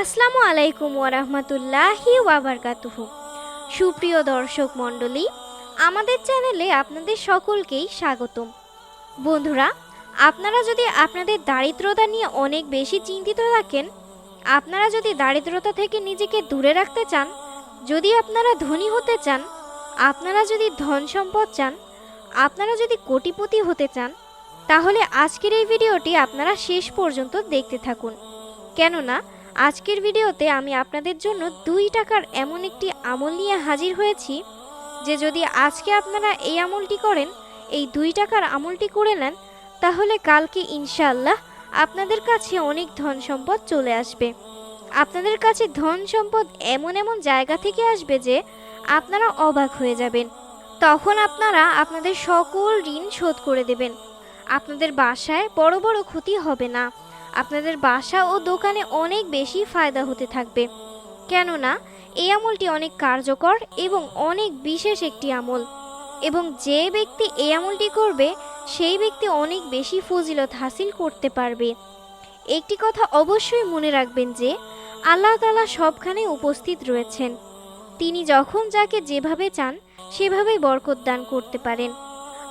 আসসালামু আলাইকুম ওরহমতুল্লাহি ওয়াবারকাতুহু সুপ্রিয় দর্শক মণ্ডলী, আমাদের চ্যানেলে আপনাদের সকলকেই স্বাগতম। বন্ধুরা, আপনারা যদি আপনাদের দারিদ্রতা নিয়ে অনেক বেশি চিন্তিত থাকেন, আপনারা যদি দারিদ্রতা থেকে নিজেকে দূরে রাখতে চান, যদি আপনারা ধনী হতে চান, আপনারা যদি ধন সম্পদ চান, আপনারা যদি কোটিপতি হতে চান, তাহলে আজকের এই ভিডিওটি আপনারা শেষ পর্যন্ত দেখতে থাকুন। কেননা আজকের ভিডিওতে আমি আপনাদের জন্য দুই টাকার এমন একটি আমল নিয়ে হাজির হয়েছি যে যদি আজকে আপনারা এই আমলটি করেন, এই দুই টাকার আমলটি করে নেন, তাহলে কালকে ইনশাআল্লাহ আপনাদের কাছে অনেক ধন সম্পদ চলে আসবে। আপনাদের কাছে ধন সম্পদ এমন এমন জায়গা থেকে আসবে যে আপনারা অবাক হয়ে যাবেন। তখন আপনারা আপনাদের সকল ঋণ শোধ করে দেবেন। আপনাদের বাসায় বড় বড় ক্ষতি হবে না। আপনাদের বাসা ও দোকানে অনেক বেশি ফায়দা হতে থাকবে। কেননা, এই আমলটি অনেক কার্যকর এবং অনেক বিশেষ একটি আমল। এবং যে ব্যক্তি এই আমলটি করবে, সেই ব্যক্তি অনেক বেশি ফজিলত হাসিল করতে পারবে। একটি কথা অবশ্যই মনে রাখবেন যে, আল্লাহ তালা সবখানে উপস্থিত রয়েছেন। তিনি যখন যাকে যেভাবে চান সেভাবেই বরকত দান করতে পারেন।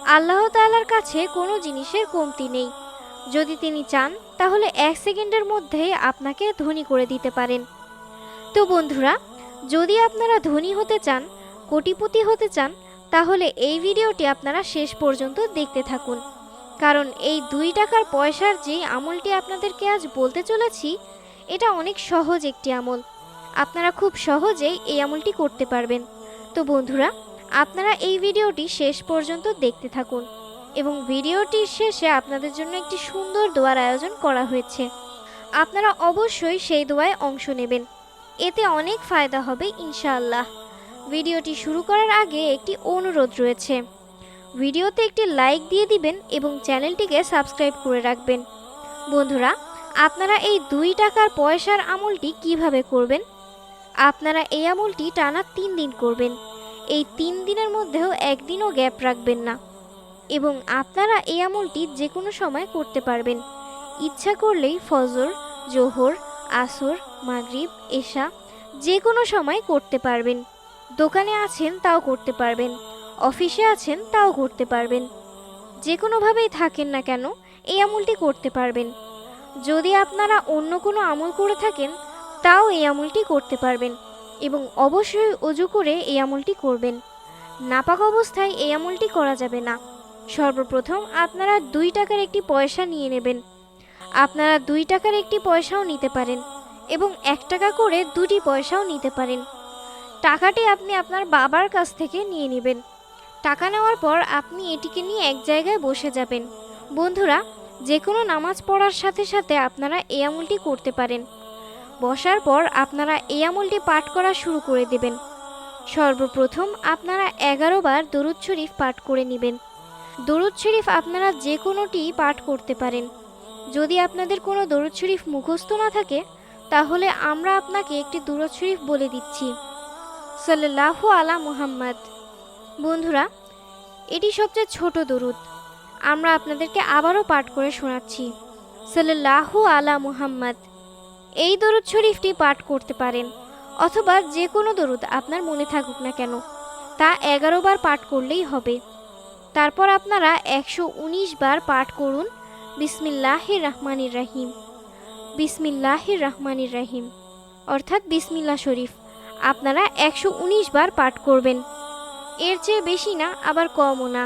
আল্লাহ তাআলার কাছে কোনো জিনিসের কমতি নেই। যদি তিনি চান তাহলে এক সেকেন্ডের মধ্যেই আপনাকে ধনী করে দিতে পারেন। তো বন্ধুরা, যদি আপনারা ধনী হতে চান, কোটিপতি হতে চান, তাহলে এই ভিডিওটি আপনারা শেষ পর্যন্ত দেখতে থাকুন। কারণ এই দুই টাকার পয়সার যে আমলটি আপনাদেরকে আজ বলতে চলেছি, এটা অনেক সহজ একটি আমল। আপনারা খুব সহজেই এই আমলটি করতে পারবেন। তো বন্ধুরা, আপনারা এই ভিডিওটি শেষ পর্যন্ত দেখতে থাকুন। এবং ভিডিওটির শেষে আপনাদের জন্য একটি সুন্দর দোয়ার আয়োজন করা হয়েছে। আপনারা অবশ্যই সেই দোয়ায় অংশ নেবেন। এতে অনেক ফায়দা হবে, ইনশাআল্লাহ। ভিডিওটি শুরু করার আগে একটি অনুরোধ রয়েছে। ভিডিওতে একটি লাইক দিয়ে দিবেন এবং চ্যানেলটিকে সাবস্ক্রাইব করে রাখবেন। বন্ধুরা, আপনারা এই দুই টাকার পয়সার আমলটি কীভাবে করবেন? আপনারা এই আমলটি টানা তিন দিন করবেন। এই তিন দিনের মধ্যেও একদিনও গ্যাপ রাখবেন না। এবং আপনারা এই আমলটি যে কোনো সময় করতে পারবেন। ইচ্ছা করলেই ফজর, জোহর, আসর, মাগরিব, এশা যে কোনো সময় করতে পারবেন। দোকানে আছেন তাও করতে পারবেন। অফিসে আছেন তাও করতে পারবেন। যে কোনোভাবেই থাকেন না কেন, এই আমলটি করতে পারবেন। যদি আপনারা অন্য কোনো আমল করে থাকেন, তাও এই আমলটি করতে পারবেন এবং অবশ্যই অজু করে এই আমলটি করবেন। নাপাক অবস্থায় এই আমলটি করা যাবে না। সর্বপ্রথম আপনারা দুই টাকার একটি পয়সা নিয়ে নেবেন। আপনারা দুই টাকার একটি পয়সাও নিতে পারেন এবং এক টাকা করে দুটি পয়সাও নিতে পারেন। টাকাটি আপনি আপনার বাবার কাছ থেকে নিয়ে নেবেন। টাকা নেওয়ার পর আপনি এটিকে নিয়ে এক জায়গায় বসে যাবেন। বন্ধুরা যে কোনো নামাজ পড়ার সাথে সাথে আপনারা এই আমলটি করতে পারেন। বসার পর আপনারা এই আমলটি পাঠ করা শুরু করে দেবেন। সর্বপ্রথম আপনারা এগারো বার দরুদ শরীফ পাঠ করে নেবেন। দরুদ শরীফ আপনারা যে কোনোটি পাঠ করতে পারেন। যদি আপনাদের কোনো দরুদ শরীফ মুখস্থ না থাকে, তাহলে আমরা আপনাকে একটি দরুদ শরীফ বলে দিচ্ছি। সাল্লাহু আলা মুহাম্মদ। বন্ধুরা, এটি সবচেয়ে ছোট দরুদ। আমরা আপনাদেরকে আবারও পাঠ করে শোনাচ্ছি। সাল্লাহু আলা মুহাম্মদ। এই দরুদ শরীফটি পাঠ করতে পারেন, অথবা যে কোনো দরুদ আপনার মনে থাকুক না কেন, তা এগারো বার পাঠ করলেই হবে। তারপর আপনারা একশো উনিশ বার পাঠ করুন বিসমিল্লাহির রহমানির রাহিম বিসমিল্লাহির রহমানির রাহিম অর্থাৎ বিসমিল্লা শরীফ। আপনারা একশো উনিশ বার পাঠ করবেন। এর চেয়ে বেশি না, আবার কমও না।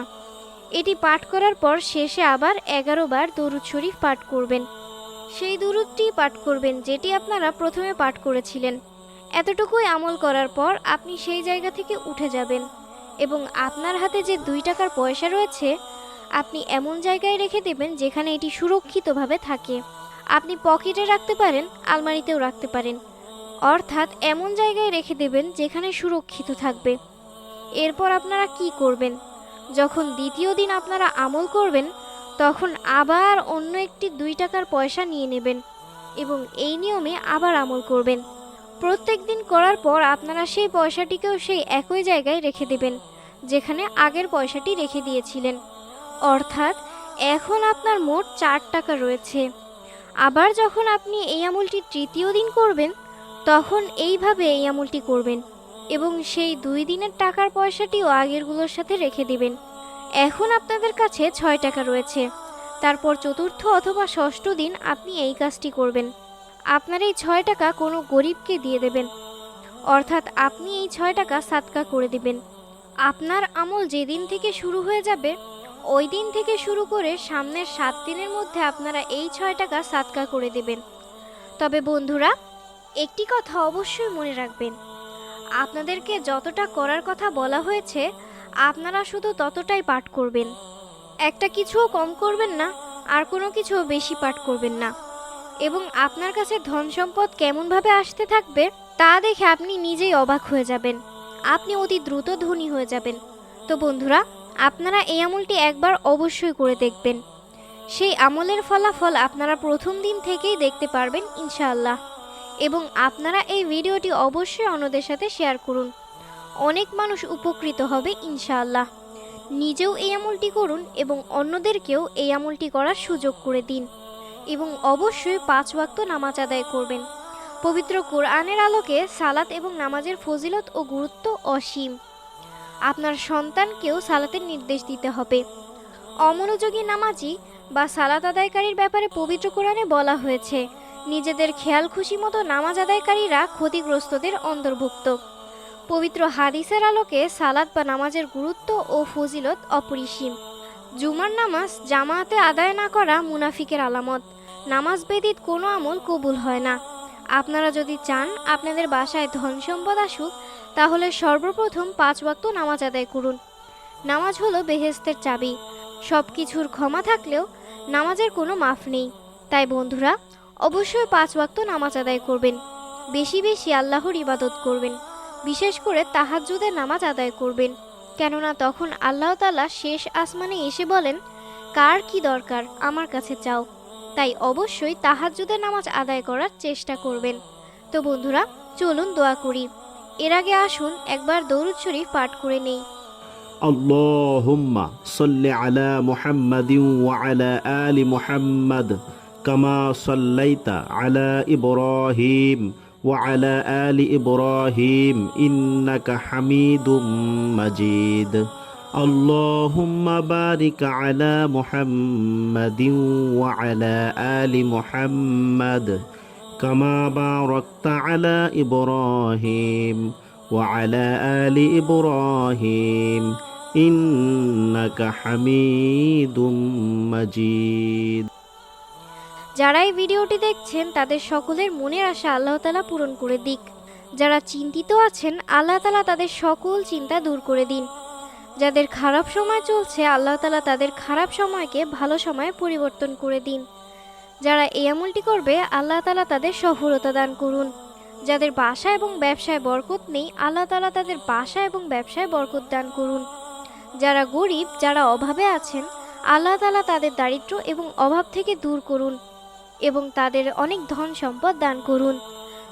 এটি পাঠ করার পর শেষে আবার এগারো বার দরুদ শরীফ পাঠ করবেন। সেই দুরুদটি পাঠ করবেন যেটি আপনারা প্রথমে পাঠ করেছিলেন। এতটুকুই আমল করার পর আপনি সেই জায়গা থেকে উঠে যাবেন। এবং আপনার হাতে যে দুই টাকার পয়সা রয়েছে, আপনি এমন জায়গায় রেখে দেবেন যেখানে এটি সুরক্ষিতভাবে থাকে। আপনি পকেটে রাখতে পারেন, আলমারিতেও রাখতে পারেন। অর্থাৎ এমন জায়গায় রেখে দেবেন যেখানে সুরক্ষিত থাকবে। এরপর আপনারা কি করবেন? যখন দ্বিতীয় দিন আপনারা আমল করবেন, তখন আবার অন্য একটি দুই টাকার পয়সা নিয়ে নেবেন এবং এই নিয়মে আবার আমল করবেন। প্রত্যেক দিন করার পর আপনারা সেই পয়সাটিকেও সেই একই জায়গায় রেখে দেবেন। যেখানে আগের পয়সাটি রেখে দিয়েছিলেন। অর্থাৎ এখন আপনার মোট চার টাকা রয়েছে। আবার যখন আপনি এই আমলটি তৃতীয় দিন করবেন, তখন এইভাবে এই আমলটি করবেন এবং সেই দুই দিনের টাকার পয়সাটিও আগেরগুলোর সাথে রেখে দিবেন। এখন আপনাদের কাছে ছয় টাকা রয়েছে। তারপর চতুর্থ অথবা ষষ্ঠ দিন আপনি এই কাজটি করবেন। আপনার এই ছয় টাকা কোনো গরিবকে দিয়ে দেবেন। অর্থাৎ আপনি এই ছয় টাকা সাতকা করে দিবেন। আপনার আমল যেদিন থেকে শুরু হয়ে যাবে, ওই দিন থেকে শুরু করে সামনের সাত দিনের মধ্যে আপনারা এই ছয় টাকা সাতকা করে দেবেন। তবে বন্ধুরা, একটি কথা অবশ্যই মনে রাখবেন। আপনাদেরকে যতটা করার কথা বলা হয়েছে, আপনারা শুধু ততটাই পাঠ করবেন। একটা কিছুও কম করবেন না, আর কোনো কিছুও বেশি পাঠ করবেন না। এবং আপনার কাছে ধন সম্পদ কেমনভাবে আসতে থাকবে, তা দেখে আপনি নিজেই অবাক হয়ে যাবেন। আপনি অতি দ্রুত ধনী হয়ে যাবেন। তো বন্ধুরা, আপনারা এই আমলটি একবার অবশ্যই করে দেখবেন। সেই আমলের ফলাফল আপনারা প্রথম দিন থেকেই দেখতে পারবেন, ইনশাআল্লাহ। এবং আপনারা এই ভিডিওটি অবশ্যই অন্যদের সাথে শেয়ার করুন। অনেক মানুষ উপকৃত হবে, ইনশাআল্লাহ। নিজেও এই আমলটি করুন এবং অন্যদেরকেও এই আমলটি করার সুযোগ করে দিন। এবং অবশ্যই পাঁচ ওয়াক্ত নামাজ আদায় করবেন। পবিত্র কোরআনের আলোকে সালাত এবং নামাজের ফজিলত ও গুরুত্ব অসীম। আপনার সন্তানকেও সালাতের নির্দেশ দিতে হবে। অমনোযোগী নামাজি বা সালাত আদায়কারীর ব্যাপারে পবিত্র কোরআনে বলা হয়েছে, নিজেদের খেয়াল খুশি মতো নামাজ আদায়কারীরা ক্ষতিগ্রস্তদের অন্তর্ভুক্ত। পবিত্র হাদিসের আলোকে সালাত বা নামাজের গুরুত্ব ও ফজিলত অপরিসীম। জুমার নামাজ জামায়াতে আদায় না করা মুনাফিকের আলামত। নামাজ ব্যতীত কোনো আমল কবুল হয় না। আপনারা যদি চান আপনাদের বাসায় ধন সম্পদ আসুক, তাহলে সর্বপ্রথম পাঁচ ওয়াক্ত নামাজ আদায় করুন। নামাজ হলো বেহেস্তের চাবি। সব কিছুর ক্ষমা থাকলেও নামাজের কোনো মাফ নেই। তাই বন্ধুরা, অবশ্যই পাঁচ ওয়াক্ত নামাজ আদায় করবেন। বেশি বেশি আল্লাহর ইবাদত করবেন। বিশেষ করে তাহাজ্জুদের নামাজ আদায় করবেন। কেননা তখন আল্লাহ শেষ আসমানে এসে বলেন, কার কি দরকার? আমার কাছে চাও। তাই অবশ্যই তাহাজ্জুদের নামাজ আদায় করার চেষ্টা করবেন তো বন্ধুরা চলুন দোয়া করি এর আগে আসুন একবার দৌরুদ শরীফ পাঠ করে নেই اللهم صل على محمد وعلى آل محمد كما صليت على إبراهيم وعلى آل إبراهيم إنك حميد مجيد اللهم بارك على محمد وعلى آل محمد كما باركت على إبراهيم وعلى آل إبراهيم إنك حميد مجيد যারা এই ভিডিওটি দেখছেন তাদের সকলের মনের আশা আল্লাহ তালা পূরণ করে দিক যারা চিন্তিত আছেন আল্লাহ তালা তাদের সকল চিন্তা দূর করে দিন যাদের খারাপ সময় চলছে, আল্লাহ তালা তাদের খারাপ সময়কে ভালো সময়ে পরিবর্তন করে দিন। যারা এই আমলটি করবে, আল্লাহ তালা তাদের সফলতা দান করুন। যাদের বাসা এবং ব্যবসায় বরকত নেই, আল্লাহ তালা তাদের বাসা এবং ব্যবসায় বরকত দান করুন। যারা গরিব, যারা অভাবে আছেন, আল্লাহ তালা তাদের দারিদ্র্য এবং অভাব থেকে দূর করুন এবং তাদের অনেক ধন সম্পদ দান করুন।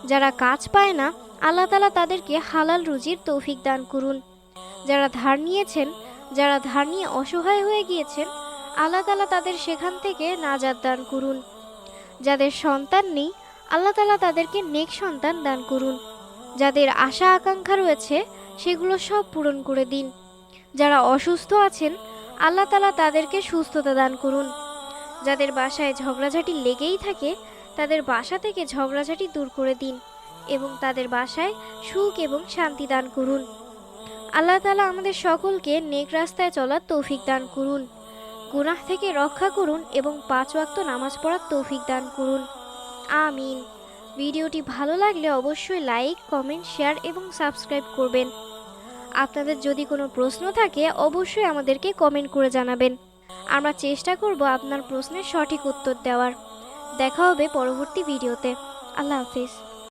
যারা কাজ পায় না, আল্লাহ তালা তাদেরকে হালাল রুজির তৌফিক দান করুন। যারা ধার নিয়েছেন, যারা ধার নিয়ে অসহায় হয়ে গিয়েছেন, আল্লাহ তালা তাদের সেখান থেকে নাজাদ দান করুন। যাদের সন্তান নেই, আল্লাহ তালা তাদেরকে নেক সন্তান দান করুন। যাদের আশা আকাঙ্ক্ষা রয়েছে, সেগুলো সব পূরণ করে দিন। যারা অসুস্থ আছেন, আল্লাহ তালা তাদেরকে সুস্থতা দান করুন। যাদের বাসায় ঝগড়াঝাটি লেগেই থাকে, তাদের বাসা থেকে ঝগড়াঝাটি দূর করে দিন এবং তাদের বাসায় সুখ এবং শান্তি দান করুন। আল্লাহ তালা আমাদের সকলকে নেক রাস্তায় চলার তৌফিক দান করুন, গুনাহ থেকে রক্ষা করুন এবং পাঁচ ওয়াক্ত নামাজ পড়ার তৌফিক দান করুন। আমিন। ভিডিওটি ভালো লাগলে অবশ্যই লাইক, কমেন্ট, শেয়ার এবং সাবস্ক্রাইব করবেন। আপনাদের যদি কোনো প্রশ্ন থাকে, অবশ্যই আমাদেরকে কমেন্ট করে জানাবেন। আমরা চেষ্টা করব আপনার প্রশ্নের সঠিক উত্তর দেওয়ার। দেখা হবে পরবর্তী ভিডিওতে। আল্লাহ হাফিজ।